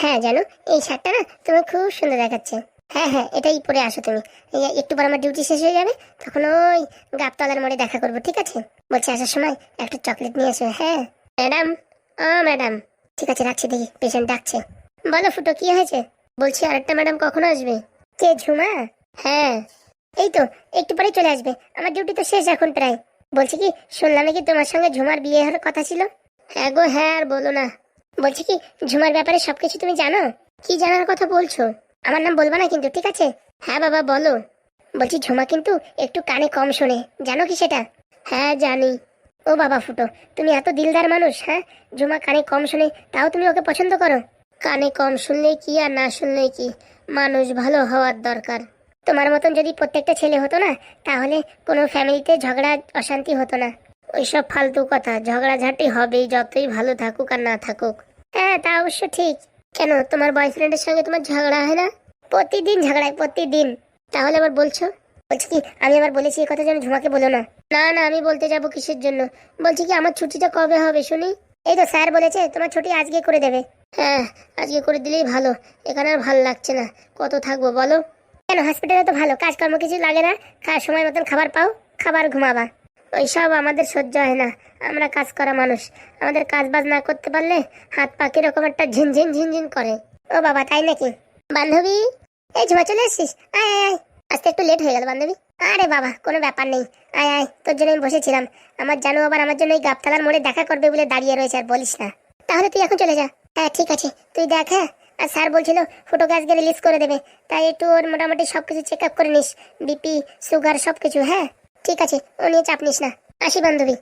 হ্যাঁ জানো, এই শার্টটা না তোমার খুব সুন্দর দেখাচ্ছে। হ্যাঁ হ্যাঁ এটাই পরে আসো তুমি। একটু পর আমার ডিউটি শেষ হয়ে যাবে, তখন ওই গাবতলার মোড়ে দেখা করব, ঠিক আছে? বলছি আসার সময় একটা চকলেট নিয়ে এসো হ্যাঁ? ম্যাডাম ও ম্যাডাম, ঠিক আছে, রাখছি দেখি পেশেন্ট ডাকছে। বলো ফুটো, কি হয়েছে? বলছি আরেকটা ম্যাডাম কখন আসবে? কে, ঝুমা? হ্যাঁ এই তো, একটু পরেই চলে আসবে, আমার ডিউটি তো শেষ এখন প্রায়। বলছি কি শুনলাম কি তোমার সঙ্গে ঝুমার বিয়ে হওয়ার কথা ছিল? হ্যাঁ গো হ্যাঁ আর বলো না। বলছি কি, ঝুমার ব্যাপারে সবকিছু তুমি জানো? কি জানার কথা বলছো? আমার নাম বলবা না কিন্তু, ঠিক আছে? হ্যাঁ বাবা, বলো। বলছি, ঝুমা কিন্তু একটু কানে কম শোনে। জানো কি সেটা? হ্যাঁ জানি। ও বাবা ফুটো, তুমি এত দিলদার মানুষ হ্যাঁ? ঝুমা কানে কম শোনে, তাও তুমি ওকে পছন্দ করো? কানে কম শুনলেই কি আর না শুনলেই কি? মানুষ ভালো হওয়ার দরকার। তোমার মতন যদি প্রত্যেকটা ছেলে হতো না, তাহলে কোনো ফ্যামিলিতে ঝগড়া, অশান্তি হতো না। ওইসব ফালতু কথা, ঝগড়াঝাটি হবেই, যতই ভালো থাকুক আর না থাকুক। হ্যাঁ তা অবশ্য ঠিক। কেন, তোমার বয়ফ্রেন্ডের সঙ্গে তোমার ঝগড়া হয় না? প্রতিদিন ঝগড়ায় প্রতিদিন। তাহলে আবার বলছো? বলছি কি, আমি আবার বলেছি এই কথা যেন ঝুমাকে বলো না? না না, আমি বলতে যাব কিসের জন্য? বলছি কি, আমার ছুটিটা কবে হবে শুনি? এই তো স্যার বলেছে, তোমার ছুটি আজকে করে দেবে। হ্যাঁ আজকে করে দিলেই ভালো। এখানে আর ভালো লাগছে না। কত থাকব বলো? কেন হসপিটালে তো ভালো, কাজকর্ম কিছু লাগে না? খাওয়ার সময় মতন খাবার পাও, খাবার ঘুমাবা। ওইসব আমাদের সহ্য হয় না। আমরা কাজ করা মানুষ। আমাদের কাজ বাজ না করতে পারলে হাত পা কীরকম একটা ঝিনঝিন ঝিনঝিন করে। ও বাবা, তাই নাকি? বান্ধবী, এই ঝুমা, চলে এসছিস? আয় আয় আজকে একটু লেট হয়ে গেল বান্ধবী। আরে বাবা, কোনো ব্যাপার নেই। আয় আয়, তোর জন্য আমি বসেছিলাম। আমার জানো আবার আমার জন্য এই গাবতলার মোড়ে দেখা করবে বলে দাঁড়িয়ে রয়েছে, আর বলিস না। তাহলে তুই এখন চলে যা। হ্যাঁ ঠিক আছে। তুই দেখ হ্যাঁ। আর স্যার বলছিল ফটোকে আজকে রিলিজ করে দেবে। তাই একটু ওর মোটামুটি সব কিছু চেক আপ করে নিস। বিপি সুগার সব কিছু হ্যাঁ। ঠিক আছে, ও নিয়ে চাপ নিস না। আসি বান্ধবী।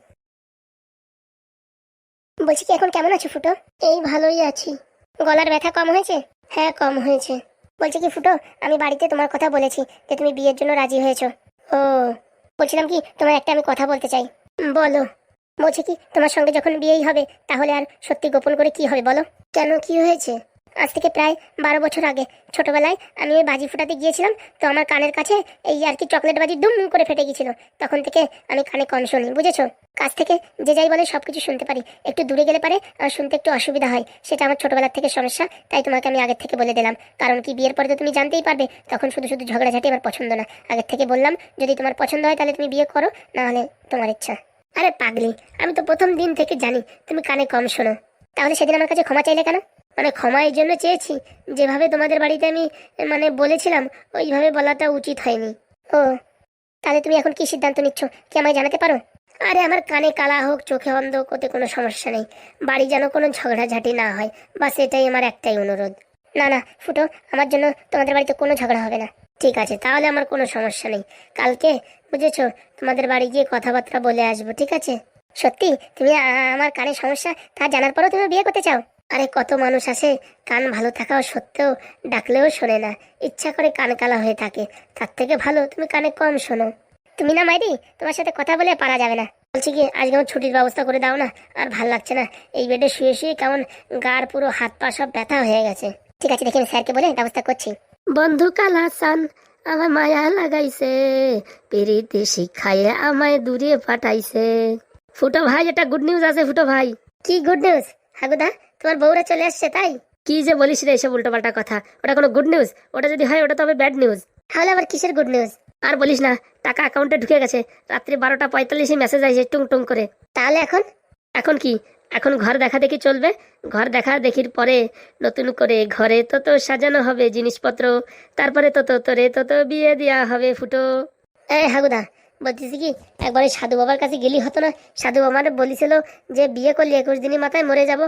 বলছি কি এখন কেমন আছো ফুটো? এই ভালোই আছি। গলার ব্যথা কম হয়েছে? হ্যাঁ কম হয়েছে। বলছি কি ফুটো আমি বাড়িতে তোমার কথা বলেছি যে তুমি বিয়ের জন্য রাজি হয়েছো। ও। বলছিলাম কি তোমার একটা আমি কথা বলতে চাই। বলো। বলছি কি তোমার সঙ্গে যখন বিয়েই হবে তাহলে আর সত্যি গোপন করে কি হবে বলো? কেন কি হয়েছে? আজ থেকে প্রায় বারো বছর আগে। ছোটবেলায় আমি ওই বাজি ফোটাতে গিয়েছিলাম, তো আমার কানের কাছে এই আর কি চকলেট বাজি দুম করে ফেটে গিয়েছিল। তখন থেকে আমি কানে কম শুনি, বুঝেছ? কাছ থেকে যে যাই বলে সব কিছু শুনতে পারি। একটু দূরে গেলে পারে, আর শুনতে একটু অসুবিধা হয়। সেটা আমার ছোটবেলার থেকে সমস্যা, তাই তোমাকে আমি আগের থেকে বলে দিলাম। কারণ কি বিয়ের পরে তো তুমি জানতেই পারবে, তখন শুধু শুধু ঝগড়াঝাটি আমার পছন্দ না। আগের থেকে বললাম, যদি তোমার পছন্দ হয় তাহলে তুমি বিয়ে করো, না হলে তোমার ইচ্ছা। আরে পাগলি, আমি তো প্রথম দিন থেকে জানি তুমি কানে কম শোনো। তাহলে সেদিন আমার কাছে ক্ষমা চাইলে কেন? মানে ক্ষমা এই জন্য চেয়েছি। যেভাবে তোমাদের বাড়িতে আমি মানে বলেছিলাম, ওইভাবে বলাটা উচিত হয়নি। ও, তাহলে তুমি এখন কি সিদ্ধান্ত নিচ্ছ? কি আমায় জানাতে পারো? আরে আমার কানে কালা হোক, চোখে অন্ধ ওতে কোনো সমস্যা নেই। বাড়ি যেন কোনো ঝগড়াঝাটি না হয়, বাস এটাই আমার একটাই অনুরোধ। না না, ফুটো, আমার জন্য তোমাদের বাড়িতে কোনো ঝগড়া হবে না। ঠিক আছে, তাহলে আমার কোনো সমস্যা নেই। কালকে, বুঝেছ, তোমাদের বাড়ি গিয়ে কথাবার্তা বলে আসব, ঠিক আছে? সত্যি, তুমি আমার কানে সমস্যা, তা জানার পরেও তুমি বিয়ে করতে চাও? আরে কত মানুষ আছে কান ভালো থাকাও সত্ত্বেও ডাকলেও শোনে না। ইচ্ছা করে কান কালা হয়ে থাকে। তার থেকে ভালো তুমি কানে কম শোনো। তুমি না মাইদি তোমার সাথে কথা বলে পারা যাবে না। বলছি কি আজকে আমার ছুটির ব্যবস্থা করে দাও না আর ভালো লাগছে না। এই বেডে শুয়ে শুয়ে কেমন গার পুরো হাত পা সব ব্যথা হয়ে গেছে। ঠিক আছে দেখি আমি স্যারকে বলে ব্যবস্থা করছি। বন্ধু কালা সান আমার মায়া লাগাইছে পেরিতে শিখাইয়ে আমায় দূরে পাঠাইছে। ফুটো ভাই এটা গুড নিউজ আছে ফুটো ভাই। কি গুড নিউজ হাগুদা তোমার বউরা চলে আসছে তাই? কি যে বলিস রে এসব উল্টোপাল্টা কথা। ওটা কোনো গুড নিউজ ওটা যদি হয় ওটা তো হবে ব্যাড নিউজ তাহলে আবার কিসের গুড নিউজ আর বলিস না টাকা অ্যাকাউন্টে ঢুকে গেছে। রাত্রি বারোটা পঁয়তাল্লিশে মেসেজ আসে টুং টুং করে। তাহলে এখন? এখন কি? এখন ঘর দেখা দেখি চলবে? ঘর দেখা দেখির পরে নতুন করে ঘরে তো তো সাজানো হবে জিনিসপত্র। তারপরে তো তো তোরে তো তো বিয়ে দেওয়া হবে ফুটো। এই হাগুদা বলতেছি কি একবার ওই সাধু বাবার কাছে গেলি হতো না। সাধু বাবার বলেছিল যে বিয়ে করলি একুশ দিনের মাথায় মরে যাব।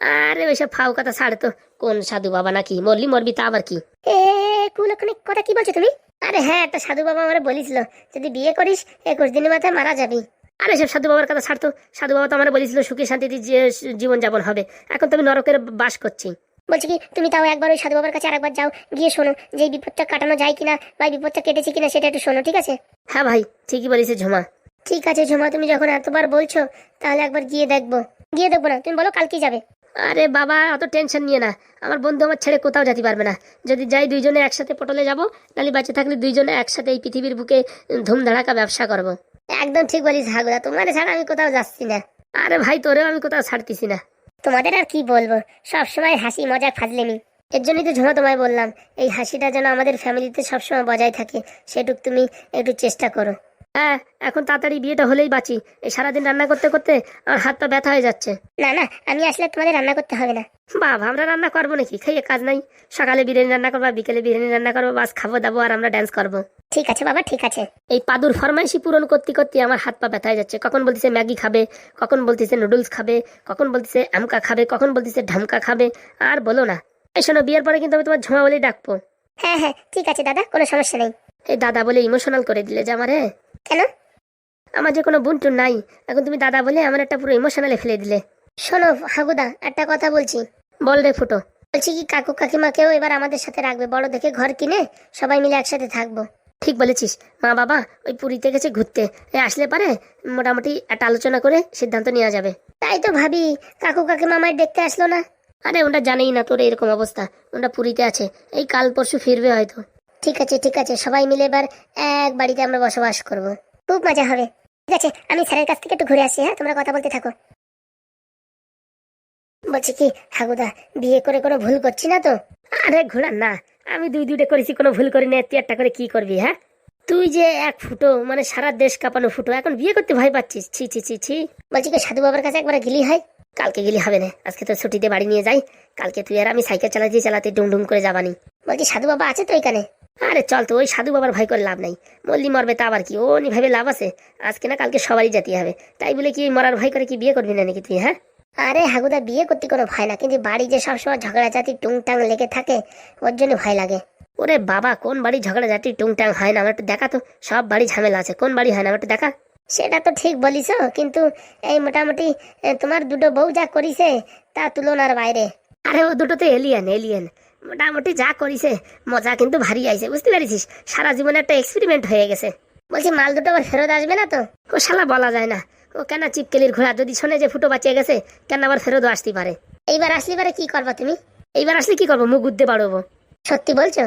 আরে ওইসব ফাউ কথা ছাড় তো কোন সাধু বাবা নাকি? মরলি মরবি তা আবার কি? এ কুলক্ষণি কথা কি বলছো তুমি? আরে হ্যাঁ একটা সাধু বাবা আমার বলেছিল যদি বিয়ে করিস একুশ দিনের মাথায় মারা যাবি। আরে সব সাধু বাবার কথা ছাড়তো সাধু বাবা তো আমার বলেছিল সুখী শান্তিতে যে- জীবন যাপন হবে। এখন তো আমি নরকের বাস করছি। বলছি কি তুমি তাও একবার ওই সাধু বাবার কাছে আরেকবার যাও গিয়ে শোনো যে এই বিপদটা কাটানো যায় কিনা বা এই বিপদটা কেটেছে কিনা সেটা একটু শোনো ঠিক আছে? হ্যাঁ ভাই ঠিকই বলিস ঝুমা। ঠিক আছে ঝুমা তুমি যখন এতবার বলছো তাহলে একবার গিয়ে দেখব। গিয়ে দেখব না তুমি বলো কালকে যাবে। আরে বাবা অত টেনশন নিয়ে না। আমার বন্ধু আমার ছেড়ে কোথাও যেতে পারবে না। যদি যাই দুইজনে একসাথে পটলে যাব নাহলে বাঁচে থাকলে দুইজনে একসাথে এই পৃথিবীর বুকে ধুমধাড়াকা ব্যবসা করব। একদম ঠিক বলিস হাগুদা তোমার ছাড়া আমি কোথাও যাচ্ছি না। আরে ভাই তোরেও আমি কোথাও ছাড়তেছি না। তোমাদের আর কি বলব? সবসময় হাসি মজা ফাজলেমি। এর জন্যই তো ঝোনা তোমায় বললাম, এই হাসিটা যেন আমাদের ফ্যামিলিতে সবসময় বজায় থাকে, সেটুক তুমি একটু চেষ্টা করো। হ্যাঁ এখন তাড়াতাড়ি বিয়েটা হলেই বাঁচি। এই সারাদিন রান্না করতে করতে আমার হাত পা ব্যথা হয়ে যাচ্ছে। না না আমি আসলে তোমাদের রান্না করতে হবে না। বাবা আমরা রান্না করব নাকি? খাইয়ে কাজ নাই। সকালে বিরিয়ানি রান্না করব বিকেলে বিরিয়ানি রান্না করব বাস খাব দাবো আর আমরা ড্যান্স করব। ঠিক আছে বাবা ঠিক আছে। এই পাদুর ফরমাইশি পূরণ করতে করতে আমার হাত পা ব্যথা হয়ে যাচ্ছে। কখন বলতেছে ম্যাগি খাবে কখন বলতেছে নুডলস খাবে কখন বলতেছে আমকা খাবে কখন বলতেছে ঢামকা খাবে আর বলো না। এই শোনো বিয়ের পরে কিন্তু আমি তোমার ঝোঁয়া বলেই ডাকবো। হ্যাঁ হ্যাঁ ঠিক আছে দাদা কোনো সমস্যা নেই। এই দাদা বলে ইমোশনাল করে দিলে যে আমার আমারে কেন? আমার যে কোনো বুনটুন নাই। এখন তুমি দাদা বলে আমার একটা পুরো ইমোশনালে ফেলে দিলে। শোনো, হাগুদা, একটা কথা বলছি। বল রে ফুটো। বলছি কি, কাকু কাকিমাকেও এবার আমাদের সাথে রাখবে? বড় দেখে ঘর কিনে সবাই মিলে একসাথে থাকব। ঠিক বলেছিস। মা বাবা ওই পুরীতে গেছে ঘুরতে। আসলে পারে মোটামুটি একটা আলোচনা করে সিদ্ধান্ত নেওয়া যাবে। তাই তো ভাবি, কাকু কাকিমা আমায় দেখতে আসলো না। আরে, ওটা জানেই না তোর এরকম অবস্থা। ওটা পুরীতে আছে। এই কাল পরশু ফিরবে হয়তো। ঠিক আছে ঠিক আছে, সবাই মিলে এবার এক বাড়িতে আমরা বসবাস করব। খুব মজা হবে। ঠিক আছে, আমি স্যারের কাছ থেকে একটু ঘুরে আসি হ্যাঁ? তোমরা কথা বলতে থাকো। বলছি কি হাগুদা বিয়ে করে কোনো ভুল করছি না তো? আরে ঘোড়া, না। আমি দুই দুইটা করেছি, কোনো ভুল করি না তুই একটা করে কি করবি হ্যাঁ? তুই যে এক ফুটো মানে সারা দেশ কাঁপানো ফুটো, এখন বিয়ে করতে ভয় পাচ্ছিস? ছি ছি ছি ছি। বলছি কি, সাধু বাবার কাছে একবার গেলি হয়? কালকে গেলি হবে না। আজকে তো ছুটিতে বাড়ি নিয়ে যাই। কালকে তুই আর আমি সাইকেল চালাতে চালাতে ডুম ডুম করে যাবানি। বলছি, সাধু বাবা আছে তো এখানে? আরে চল তো ওই সাধু বাবার ভয় করে লাভ নাই। মল্লি মরবে তা আবার কি? ও নি ভাবে লাভ আছে? আজকে না কালকে সবারই যেতে হবে। তাই বলে কি মরার ভয় করে কি বিয়ে করবি না নাকি তুই হ্যাঁ? আরে হাগুদা বিয়ে করতে কোনো ভয় না কিন্তু বাড়ি যে সবসময় ঝগড়াঝাটি টুংটাং লেগে থাকে ওর জন্য ভয় লাগে। ওরে বাবা কোন বাড়ি ঝগড়াঝাটি টুংটাং হয় না? আমার একটু দেখা তো সব বাড়ি ঝামেলা আছে কোন বাড়ি হয় না? আমার একটু দেখা। সেটা তো ঠিক বলিস কিন্তু এই মোটামুটি তোমার দুটো বউ যা করিছে তা তুলনার বাইরে। আরে ও দুটো তো এলিয়েন এলিয়েন মোটামুটি যা করিছে মজা কিন্তু ভারী আইছে বুঝতে পারিস সারা জীবনে একটা এক্সপেরিমেন্ট হয়ে গেছে। বলছি মাল দুটো আবার ফেরত আসবে না তো? ও শালা বলা যায় না। ও কেন চিপকেলির ঘোড়া যদি শোনে যে ফুটো বাঁচিয়ে গেছে কেন আবার ফেরতও আসতে পারে? এইবার আসলে পারে কি করবা তুমি? এইবার আসলে কি করব? মুখ উদ্দে বাড়বো। সত্যি বলছো?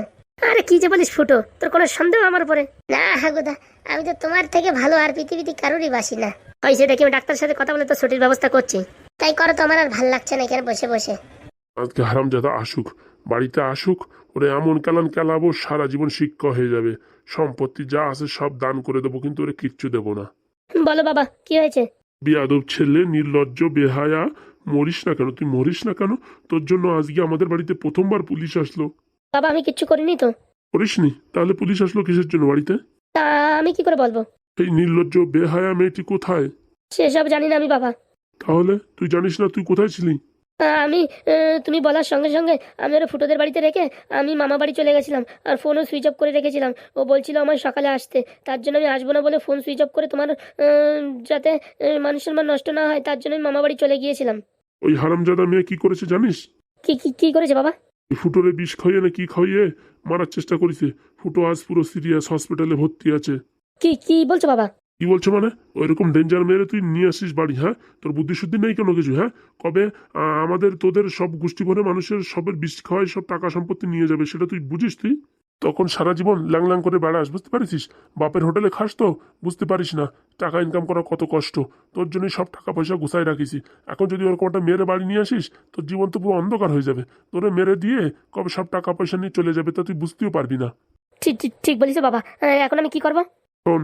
আরে কি যে বলিস ফুটো তোর কোনো সন্দেহ আমার উপরে? না হাগুদা আমি তো তোমার থেকে ভালো আর পৃথিবীতে কারোরই বাসি না। হয় সেটা কি আমি ডাক্তারের সাথে কথা বলে তো ছুটির ব্যবস্থা করছি। তাই করো তো আমার আর ভালো লাগছে না এখানে বসে বসে। আজকে হারামজাদা আসুক বাড়িতে আসুক ওরে এমন কেলান কেলাবো সারা জীবন শিক্ষা হয়ে যাবে। সম্পত্তি যা আছে সব দান করে দেবো কিন্তু ওরে কিচ্ছু দেবো না। বলো বাবা কি হয়েছে? বিয়াদব ছেলে নির্লজ্জ বেহায়া মরিস না কেন? তুই মরিস না কেন? তোর জন্য আজকে আমাদের বাড়িতে প্রথমবার পুলিশ আসলো। বাবা আমি কিচ্ছু করিনি তো। করিসনি? তাহলে পুলিশ আসলো কিসের জন্য বাড়িতে? তা আমি কি করে বলব? এই নির্লজ্জ বেহায়া মেয়েটি কোথায়? সেসব জানি না আমি বাবা। তাহলে তুই জানিস না তুই কোথায় ছিলি? আমি তুমি বলার সঙ্গে সঙ্গে আমি ওরা ফুটোদের বাড়িতে রেখে আমি মামা বাড়ি চলে গেছিলাম আর ফোনও সুইচ অফ করে রেখেছিলাম। ও বলছিল আমার সকালে আসতে। তার জন্য আমি আসব না বলে ফোন সুইচ অফ করে তোমার যাতে মানুষের মান নষ্ট না হয় তার জন্য আমি মামা বাড়ি চলে গিয়েছিলাম। ওই হারামজাদা মেয়ে কি করেছে জানিস? কি কি কি করেছে বাবা? ফুটোরে বিষ খাইয়ে না কি খাইয়ে মারার চেষ্টা করেছে। ফুটো আজ পুরো সিরিয়াস হসপিটালে ভর্তি আছে। কি কি বলছো বাবা? কি বলছো মানে? ওইরকম ডেঞ্জার মেরে তুই নিয়ে আসিস বাড়ি হ্যাঁ? তোর বুদ্ধি শুদ্ধি নেই কোনো কিছু হ্যাঁ? কবে আমাদের তোদের সব গোষ্ঠী ভরে মানুষের সবের বিষ খাওয়াই সব টাকা সম্পত্তি নিয়ে যাবে সেটা তুই বুঝিস তুই? তখন সারা জীবন ল্যাং ল্যাং করে বেড়াস বুঝতে পারিস বাপের হোটেলে খাস তো বুঝতে পারিস না। টাকা ইনকাম করা কত কষ্ট। তোর জন্যই সব টাকা পয়সা গুছাই রাখিস। এখন যদি ওরকম একটা মেরে বাড়ি নিয়ে আসিস তোর জীবন তো পুরো অন্ধকার হয়ে যাবে। তোরে মেরে দিয়ে কবে সব টাকা পয়সা নিয়ে চলে যাবে তা তুই বুঝতেও পারবি না। ঠিক ঠিক ঠিক বলিস বাবা। এখন আমি কি করব? শোন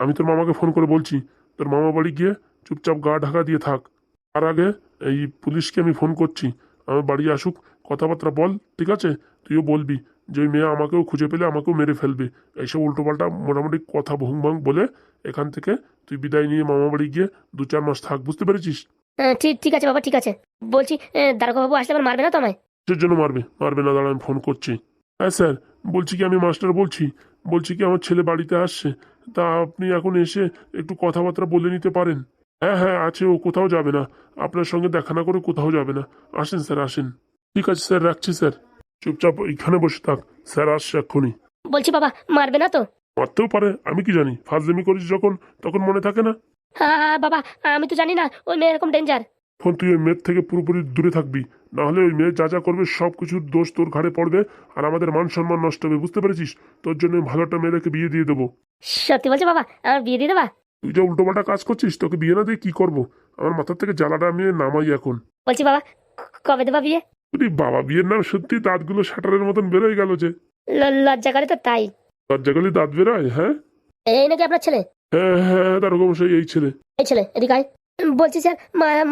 আমি তোর মামাকে ফোন করে বলছি তোর মামা বাড়ি গিয়ে চুপচাপ গা ঢাকা দিয়ে থাক। তার আগে এই পুলিশকে আমি ফোন করছি। আমার বাড়ি আসুক কথাবার্তা বল ঠিক আছে? তুইও বলবি যে ওই মেয়ে আমাকেও খুঁজে পেলে আমাকেও মেরে ফেলবে। এইসব উল্টোপাল্টা মোটামুটি কথা ভুং ভাং বলে এখান থেকে তুই বিদায় নিয়ে মামা বাড়ি গিয়ে দু চার মাস থাক বুঝতে পেরেছিস? আহ, ঠিক ঠিক আছে বাবা ঠিক আছে। বলছি দারোগা বাবু আসলে আবার মারবে না তো আমায় কিসের জন্য মারবে? মারবে না দাঁড়া আমি ফোন করছি। হ্যাঁ স্যার বলছি কি আমি মাস্টার বলছি? বলছি কি আমার ছেলে বাড়িতে আসছে। তা আপনি এখন এসে একটু কথাবার্তা বলে নিতে পারেন। হ্যাঁ হ্যাঁ আছে ও কোথাও যাবে না। আপনার সঙ্গে দেখা না করে কোথাও যাবে না। আসেন স্যার আসেন। ঠিক আছে স্যার রাখছি স্যার। চুপচাপ এখানে বসে থাক। স্যার আসছে এক্ষুনি। বলছি বাবা মারবে না তো? মারতেও পারে আমি কি জানি। ফাজলামি করিস যখন তখন মনে থাকে না? হ্যাঁ বাবা আমি তো জানি না ওই মেয়ে এরকম ডেঞ্জার ফোন তুই ওই মেয়ের থেকে পুরোপুরি দূরে থাকবি। না হলে ওই মেয়ে যা যা করবে সব কিছুর দোষ তোর ঘাড়ে পড়বে আর আমাদের মান সম্মান নষ্ট হবে বুঝতে পেরেছিস? তোর জন্য ভালো একটা মেয়েদেরকে বিয়ে দিয়ে দেবো। সত্যি বলছো বাবা আমার বিয়ে দিয়ে দেবা? তুই যে উল্টোপাল্টা কাজ করছিস তোকে বিয়ে না দিয়ে কি করব? আমার মাথার থেকে জ্বালাটা আমি নামাই এখন। বলছি বাবা কবে দেবা বিয়ে? ওরে বাবা বিয়ের নাম সত্যি দাঁতগুলো শাটারের মতন বেরোয় গেল যে। লজ্জা করে তো তাই। লজ্জাগুলি দাঁত বেরোয় হ্যাঁ? এই নাকি আপনার ছেলে? হ্যাঁ হ্যাঁ তার সেই এই ছেলে। এই ছেলে এদিকে আয়। বলছি স্যার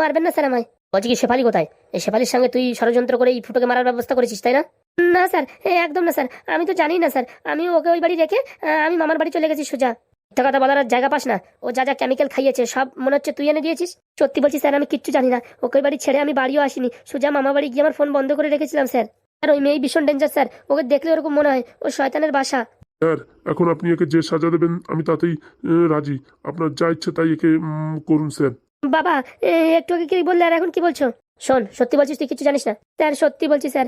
মারবেন না স্যার আমায়। বলছি কি শেফালি কোথায়? এই শেফালির সঙ্গে তুই ষড়যন্ত্র করে এই ফুটোকে মারার ব্যবস্থা করেছিস তাই না? না স্যার একদম না স্যার আমি তো জানি না স্যার আমি ওকে ওই বাড়ি রেখে আহ, আমি মামার বাড়ি চলে গেছি সোজা। মিথ্যা কথা বলার আর জায়গা পাস না ও যা যা কেমিক্যাল খাইয়েছে সব মনে হচ্ছে তুই এনে দিয়েছিস। সত্যি বলছি স্যার আমি কিচ্ছু জানি না ওকে ওই বাড়ি ছেড়ে আমি বাড়িও আসিনি সোজা মামা বাড়ি গিয়ে আমার ফোন বন্ধ করে রেখেছিলাম স্যার। আর ওই মেয়ে ভীষণ ডেঞ্জার স্যার ওকে দেখলে ওরকম মনে হয় ও শয়তানের বাসা। স্যার এখন আপনি একে যে সাজা দেবেন আমি তাতেই রাজি। আপনার যা ইচ্ছে তাই একে উম, করুন স্যার। বাবা একটু আগে কি বললে আর এখন কি বলছো? শোন সত্যি বলছিস তুই কিছু জানিস না? স্যার সত্যি বলছি স্যার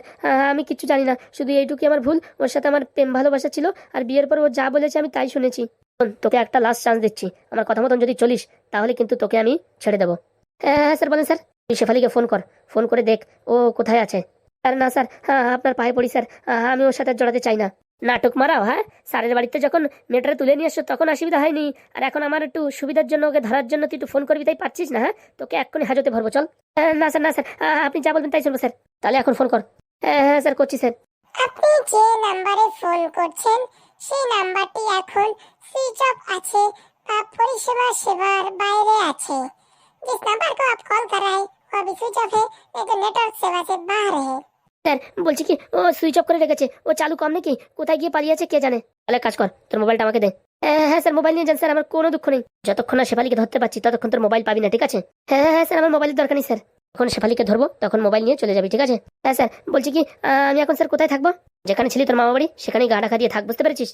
আমি কিছু জানি না শুধু এইটুকুই আমার ভুল ওর সাথে আমার প্রেম ভালোবাসা ছিল আর বিয়ের পর ও যা বলেছে আমি তাই শুনেছি। শোন, তোকে একটা লাস্ট চান্স দিচ্ছি আমার কথা মতন যদি চলিস তাহলে কিন্তু তোকে আমি ছেড়ে দেবো। হ্যাঁ হ্যাঁ স্যার বলেন স্যার। তুই শেফালিকে ফোন কর ফোন করে দেখ ও কোথায় আছে। স্যার না স্যার হ্যাঁ আপনার পায়ে পড়ি স্যার আমি ওর সাথে আর জড়াতে চাই না। নাটক মারাও হ্যাঁ স্যারের বাড়িতে যখন মেয়েটারে তুলে নিয়ে আসছো তখন অসুবিধা হয়নি আর এখন আমার একটু সুবিধার জন্য ওকে ধরার জন্য তুই একটু ফোন করবি তাই পাচ্ছিস না হ্যাঁ তোকে এক্ষুনি হাজতে ভরবো চল হ্যাঁ, না স্যার না স্যার আহ, আপনি যা বলবেন তাই শুনবো স্যার তাহলে এখন ফোন কর হ্যাঁ হ্যাঁ স্যার করছি স্যার আপনি যে নাম্বারে ফোন করছেন সেই নাম্বারটি এখন সুইচ অফ আছে বা পরিষেবা সেবার বাইরে আছে जिस नंबर को आप कॉल कर रहे हैं वो अभी स्विच ऑफ है नहीं तो नेटवर्क सेवा से बाहर है স্যার বলছি কি ও সুইচ অফ করে রেখেছে ও চালু কম নাকি? কোথায় গিয়ে পালিয়ে আছে কে জানে? তাহলে কাজ কর তোর মোবাইলটা আমাকে দে। হ্যাঁ হ্যাঁ স্যার মোবাইল নিয়ে যান স্যার আমার কোনো দুঃখ নেই। যতক্ষণ না শেফালিকে ধরতে পারছি ততক্ষণ তোর মোবাইল পাবি না ঠিক আছে? হ্যাঁ হ্যাঁ, হ্যাঁ স্যার আমার মোবাইলের দরকার নেই স্যার। যখন শেফালিকে ধরবো তখন মোবাইল নিয়ে চলে যাবি ঠিক আছে? হ্যাঁ স্যার বলছি কি আমি এখন স্যার কোথায় থাকব? যেখানে ছিলি তোর মামা বাড়ি সেখানেই গা ঢাকা দিয়ে থাক বুঝতে পেরেছিস?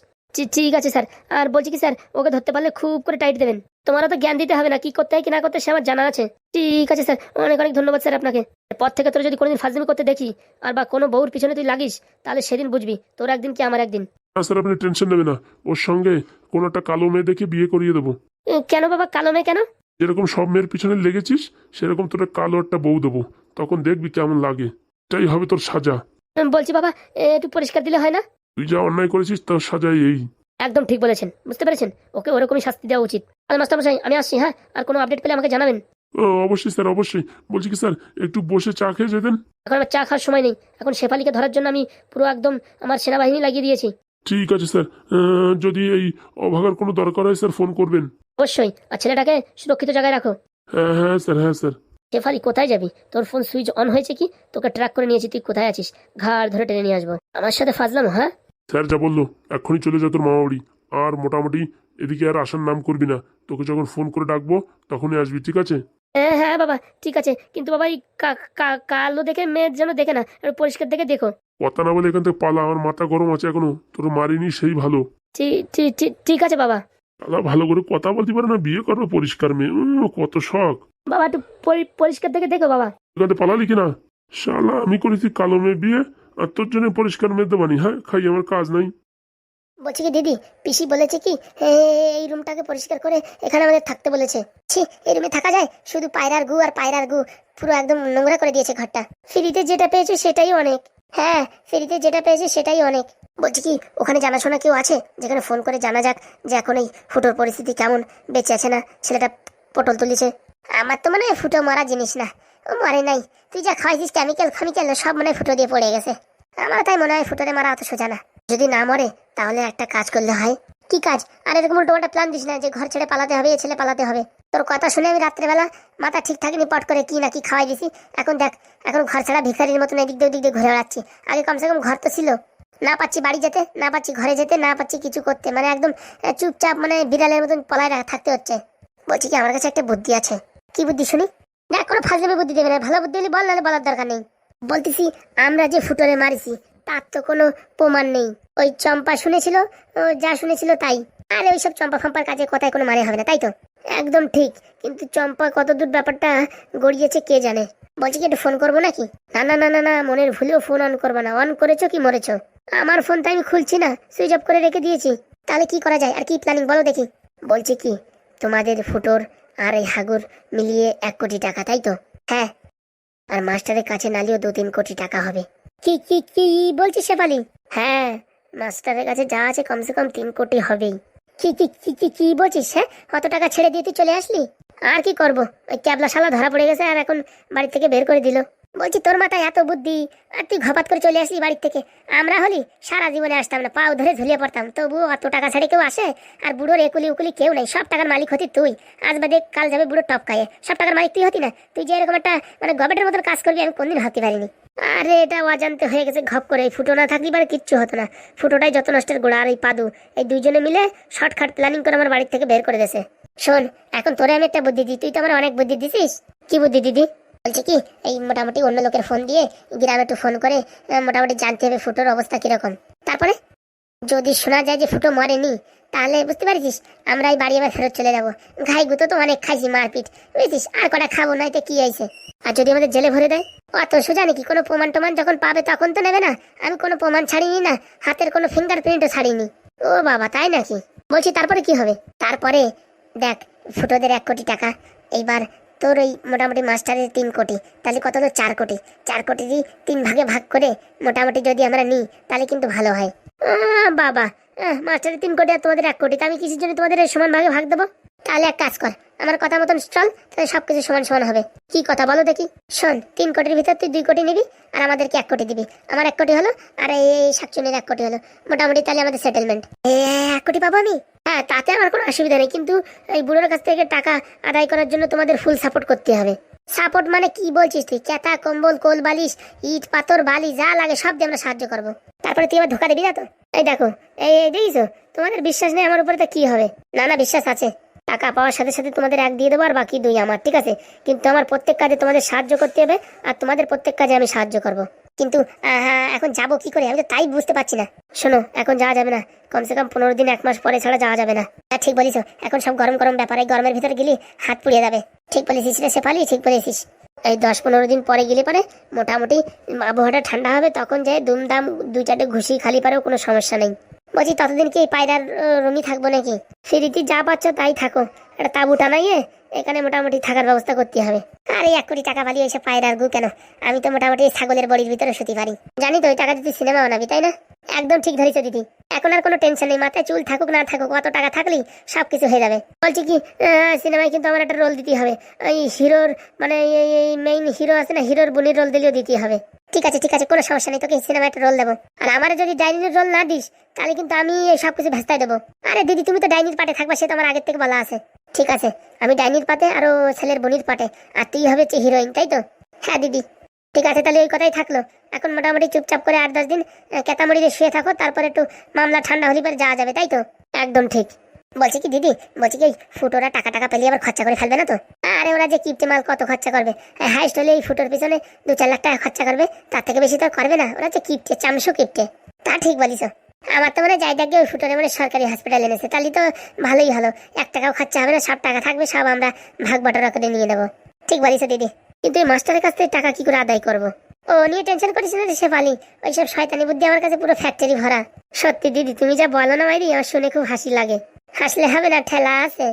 ঠিক আছে স্যার। আর বলছি কি স্যার ওকে ধরতে পারলে খুব করে টাইট দেবেন। তোমারও তো জ্ঞান দিতে হবে না কি করতে হয় কি না করতে সে আমার জানা আছে। ঠিক আছে স্যার অনেক অনেক ধন্যবাদ স্যার আপনাকে। পর থেকে তোর যদি কোনোদিন ফাজলামি করতে দেখি আর বা কোনো বউর পিছনে তুই লাগিস তাহলে সেদিন বুঝবি তোর একদিন কি আমার একদিন। স্যার আপনি টেনশন নেবেন না। ওর সঙ্গে কোনো একটা কালো মেয়ে দেখে বিয়ে করিয়ে দেবো। কেন বাবা কালো মেয়ে কেন? যেরকম সব মেয়ের পিছনে লেগেছিস সেরকম তোর কালো একটা বউ দেবো। তখন দেখবি কেমন লাগে। এটাই হবে তোর সাজা। বলছি বাবা এ, একটু পরিষ্কার দিলে হয় না? তুই যা অন্যায় করেছিস তোর সাজাই এই। একদম ঠিক বলেছেন বুঝতে পেরেছেন? ওকে ওরকমই শাস্তি দেওয়া উচিত। আর মাস্টারমশাই আমি আসছি হ্যাঁ? আর কোনো আপডেট পেলে আমাকে জানাবেন? ও, অবশ্যই স্যার অবশ্যই। বলছি কি স্যার একটু বসে চা খেয়ে যেতেন? এখন আমার চা খাওয়ার সময় নেই। এখন শেফালিকে ধরার জন্য আমি পুরো একদম আমার সেনাবাহিনী লাগিয়ে দিয়েছি। ঠিক আছে স্যার। আহ, যদি এই অভাগার কোনো দরকার হয় স্যার ফোন করবেন। অবশ্যই। আর ছেলেটাকে সুরক্ষিত জায়গায় রাখো। হ্যাঁ হ্যাঁ স্যার হ্যাঁ স্যার। শেফালি কোথায় যাবি? তোর ফোন সুইচ অন হয়েছে কি? তোকে ট্র্যাক করে নিয়েছি তুই কোথায় আছিস? ঘাড় ধরে টেনে নিয়ে আসব। আমার সাথে ফাজলাম হ্যাঁ? স্যার যা বলল এক্ষুনি চলে যা তোর মামা বাড়ি আর মোটামুটি এদিকে আর আসার নাম করবি না। তোকে যখন ফোন করে ডাকবো তখনই আসবি ঠিক আছে? হ্যাঁ হ্যাঁ বাবা ঠিক আছে। কিন্তু বাবা এই কা- কা- কালো দেখে মেয়ে যেন দেখে না একটু পরিষ্কার দেখে দেখো। কথা না বলে এখান থেকে পালা আমার মাথা গরম আছে এখনও। তোর মারিনি সেই ভালো। ঠিক ঠিক ঠিক- ঠিক আছে বাবা। দাদা ভালো করে কথা বলতে পারে না বিয়ে করব পরিষ্কার মেয়ে। উম, কত শখ। বাবা একটু পরি- পরিষ্কার দেখে দেখো বাবা। থেকে পালালি কিনা? শালা আমি করেছি কালো মেয়ে বিয়ে আর তোর জন্য পরিষ্কার মেয়ে দেবানি হ্যাঁ? খাই আমার কাজ নাই। বলছি কি দিদি পিসি বলেছে কি এই রুমটাকে পরিষ্কার করে এখানে আমাদের থাকতে বলেছে। ছি এই রুমে থাকা যায়? শুধু পায়রার গু আর পায়রার গু পুরো একদম নোংরা করে দিয়েছে ঘরটা। ফ্রিতে যেটা পেয়েছে সেটাই অনেক। হ্যাঁ ফ্রিতে যেটা পেয়েছে সেটাই অনেক। বলছি কি ওখানে জানাশোনা কেউ আছে? যেখানে ফোন করে জানা যাক যে এখন এই ফুটোর পরিস্থিতি কেমন বেঁচে আছে না? ছেলেটা পটল তুলিছে। আমার তো মনে হয় ফুটো মারা জিনিস না। ও মরে নাই। তুই যা খাইছিস কেমিক্যাল ফামিক্যাল সব মনে হয় ফুটো দিয়ে পড়ে গেছে। আমার তাই মনে হয় ফুটোরে মারা অত সোজা না। যদি না মরে, তাহলে একটা কাজ করলে হয়। কি কাজ? আর এরকম পাল্টা প্ল্যান দিস না যে ঘর ছেড়ে পালাতে হবে ছেলে পালাতে হবে। তোর কথা শুনে আমি রাত্রেবেলা মাথা ঠিকঠাক থাকেনি পট করে কি না কি খাওয়াই দিছি। এখন দেখ, এখন ঘর ছাড়া ভিখারির মতন এদিক দিয়ে ওদিক দিয়ে ঘুরে বেড়াচ্ছি। আগে কমসে কম ঘর তো ছিল। না পাচ্ছি বাড়ি যেতে, না পাচ্ছি ঘরে যেতে, না পাচ্ছি কিছু করতে। মানে একদম চুপচাপ মানে বিড়ালের মতন পলায় থাকতে হচ্ছে। বলছি কি, আমার কাছে একটা বুদ্ধি আছে। কি বুদ্ধি শুনি? না, কোনো ফাজলামি বুদ্ধি দেবে না। ভালো বুদ্ধি হলে বল, নাহলে বলার দরকার নেই। বলতেছি, আমরা যে ফুটরে মারিছি, তার তো কোনো প্রমাণ নেই। ওই চম্পা শুনেছিল যা শুনেছিল তাই। আরে, ওইসব চম্পা ফম্পার কাজে কথায় কোনো মানে হবে না, তাই তো? একদম ঠিক। কিন্তু চম্পা কতদূর ব্যাপারটা গড়িয়েছে কে জানে? বলছি কি, একটু ফোন করব নাকি? না না না না না, মনের ভুলেও ফোন অন করব না। অন করেছ কি মরেছো? আমার ফোন তো আমি খুলছি না, সুইচ অফ করে রেখে দিয়েছি। তাহলে কি করা যায়? আর কি প্ল্যানিং বলো দেখি। বলছি কি, তোমাদের ফুটোর আর এই হাগুর মিলিয়ে এক কোটি টাকা, তাই তো? হ্যাঁ। আর মাস্টারের কাছে নালিও দু তিন কোটি টাকা হবে। কি কি কি বলছিস শেফালি? হ্যাঁ মাস্টারের কাছে যা আছে কমসে কম তিন কোটি হবেই। কি কি কি কি কি বলছিস হ্যাঁ? অত টাকা ছেড়ে দিয়ে তুই চলে আসলি? আর কি করব? ওই ক্যাবলা শালা ধরা পড়ে গেছে আর এখন বাড়ি থেকে বের করে দিল। বলছি, তোর মাথায় এত বুদ্ধি, আর তুই ঘপাত করে চলে আসলি বাড়ির থেকে। আমরা হলি সারা জীবনে আসতাম না, পাও ধরে ঝুলিয়ে পড়তাম। তবুও অত টাকা ছাড়ে কেউ আসে? আর বুড়োর একুলি উকুলি কেউ নেই, সব টাকার মালিক হতি তুই। আজ বাদে কাল যাবে বুড়ো টপ খাইয়ে সব টাকার মালিক তুই হতি না। তুই যে এরকম একটা মানে গবেটের মতন কাজ করবি, আমি কোনদিন ভাবতে পারিনি। আরে, এটা অজান্তে হয়ে গেছে, ঘপ করে। এই ফুটো না থাকলে মানে কিচ্ছু হতো না। ফুটোটাই যত নষ্টের গোড়া, আর এই পাদু। এই দুইজনে মিলে শর্টকাট প্ল্যানিং করে আমার বাড়ির থেকে বের করে দেছে শোন, এখন তোরে আমি একটা বুদ্ধি দিই। তুই তো আমার অনেক বুদ্ধি দিছিস। কি বুদ্ধি দিদি? বলছে কি, এই মোটামুটি অন্য লোকের ফোন দিয়ে গ্রামে একটু ফোন করে মোটামুটি জানতে হবে ফুটোর অবস্থা কীরকম। তারপরে যদি শোনা যায় যে ফুটো মরেনি, তাহলে বুঝতে পারছিস আমরা এই বাড়ি আবার ফেরত চলে যাব। ঘাই গুতো তো অনেক খাইছি মারপিট, বুঝছিস? আর কটা খাব নাই তো কি হয়েছে? আর যদি আমাদের জেলে ভরে দেয়? অত সোজা নাকি? কোনো প্রমাণ টমান যখন পাবে তখন তো নেবে না। আমি কোনো প্রমাণ ছাড়িনি না, হাতের কোনো ফিঙ্গারপ্রিন্টও ছাড়িনি। ও বাবা, তাই নাকি? বলছি তারপরে কি হবে? তারপরে দেখ, ফুটোদের এক কোটি টাকা, এইবার তোর ওই মোটামুটি মাস্টারের তিন কোটি, তাহলে কত হলো? চার কোটি। চার কোটি কোটিরই তিন ভাগে ভাগ করে মোটামুটি যদি আমরা নিই, তাহলে কিন্তু ভালো হয়। বাবা মাস্টারের তিন কোটি আর তোমাদের এক কোটি, তা আমি কিসের জন্য তোমাদের সমান ভাগে ভাগ দেবো? তাহলে এক কাজ কর, আমার কথা মতন চল, তাহলে সব কিছু সমান সমান হবে। কি কথা বলো দেখি? শোন, তিন কোটির ভিতর তুই দুই কোটি নিবি আর আমাদেরকে এক কোটি দিবি। আমার এক কোটি হলো আর এই শাকচুনির এক কোটি হলো। মোটামুটি তাহলে আমাদের সেটেলমেন্ট এক কোটি পাবো আমি? হ্যাঁ তাতে আমার কোনো অসুবিধা নেই, কিন্তু এই বুড়োর কাছ থেকে টাকা আদায় করার জন্য তোমাদের ফুল সাপোর্ট করতে হবে। সাপোর্ট মানে কি বলছিস তুই? কেতা কম্বল, কোল, বালিশ, ইট, পাথর, বালি, যা লাগে সব দিয়ে আমরা সাহায্য করব। তারপরে তুই আবার ধোকা দিবি না তো? এই দেখো, এই এই দেখিস তোমাদের বিশ্বাস নেই আমার উপরে তো কি হবে। না না, বিশ্বাস আছে। টাকা পাওয়ার সাথে সাথে তোমাদের এক দিয়ে দেবো আর বাকি দুই আমার, ঠিক আছে? কিন্তু আমার প্রত্যেক কাজে তোমাদের সাহায্য করতে হবে আর তোমাদের প্রত্যেক কাজে আমি সাহায্য করব। কিন্তু হ্যাঁ, এখন যাব কি করে? আমি তো তাই বুঝতে পারছি না। শোনো এখন যাওয়া যাবে না। কমসে কম পনেরো দিন এক মাস পরে ছাড়া যাওয়া যাবে না। হ্যাঁ ঠিক বলিস এখন সব গরম গরম ব্যাপার এই গরমের ভিতরে গেলে হাত পুড়িয়ে যাবে। ঠিক বলেছিস রে শেফালি ঠিক বলেছিস। এই দশ পনেরো দিন পরে গেলে পরে মোটামুটি আবহাওয়াটা ঠান্ডা হবে তখন যে দুমদাম দুই চারটে ঘুষি খালি পারেও কোনো সমস্যা নেই। বলছি ততদিন কি পায়রার রুমি থাকব নাকি? ফ্রিতে যা পাচ্ছ তাই থাকো। একটা তাবু টানাইয়ে এখানে মোটামুটি থাকার ব্যবস্থা করতে হবে। আর এই এক কোটি টাকা পালিয়ে এসে পায়রার গু কেন? আমি তো মোটামুটি ছাগলের বড়ির ভিতরে শুতে পারি। জানি তো ওই টাকা দিতে সিনেমা বানাবি, তাই না? একদম ঠিক ধরেছ দিদি। এখন আর কোনো টেনশন নেই, মাথায় চুল থাকুক না থাকুক, অত টাকা থাকলেই সব কিছু হয়ে যাবে। বলছি কি সিনেমায় কিন্তু আমার একটা রোল দিতে হবে। ওই হিরোর মানে এই- এই মেইন হিরো আছে না, হিরোর বুনির রোল দিলেও দিতে হবে। ঠিক আছে ঠিক আছে, কোনো সমস্যা নেই, তোকে সিনেমা একটা রোল দেবো। আর আমার যদি ডাইনির রোল না দিস, তাহলে কিন্তু আমি এই সব কিছু ভেস্তায় দেবো। আরে দিদি, তুমি তো ডাইনির পাটে থাকবা, সে তো আমার আগের থেকে বলা আছে। ঠিক আছে আমি ডাইনির পাতে আর ও ছেলের বনির পাটে আর তুই হবে হিরোইন তাই তো? হ্যাঁ দিদি। ঠিক আছে তাহলে ওই কথাই থাকল। এখন মোটামুটি চুপচাপ করে আট দশ দিন আহ, কেতামুড়িতে শুয়ে থাকো তারপরে একটু মামলা ঠান্ডা হলে পরে যাওয়া যাবে তাই তো? একদম ঠিক। বলছি কি দিদি বলছি কি ফুটোরা টাকা টাকা পেলে আবার খরচা করে ফেলবে না তো? আরে ওরা যে কিপটে মাল কত খরচা করবে? হাইস্ট হলে এই ফুটোর পিছনে দু চার লাখ টাকা খরচা করবে তার থেকে বেশি তো করবে না। ওরা যে কিপটে চামসু কিপটে। তা ঠিক বলিস। আমার তো মানে যাই ওই ফুটোরে মানে সরকারি হসপিটাল এনেছে। তাহলে তো ভালোই হলো। এক টাকাও খরচা হবে না, সব টাকা থাকবে, সব আমরা ভাগ বাটোরা করে নিয়ে নেব। ঠিক বলিস দিদি। কিন্তু এই মাস্টারের কাছ থেকে টাকা কি করে আদায় করব? ও, নিয়ে টেনশন করিস না সে রে ওই সব শয়তানি বুদ্ধি আমার কাছে পুরো ফ্যাক্টরি ভরা। সত্যি দিদি, তুমি যা বলো না মাইরি আমার শুনে খুব হাসি লাগে। হাসলে হবে না, ঠেলা আছে।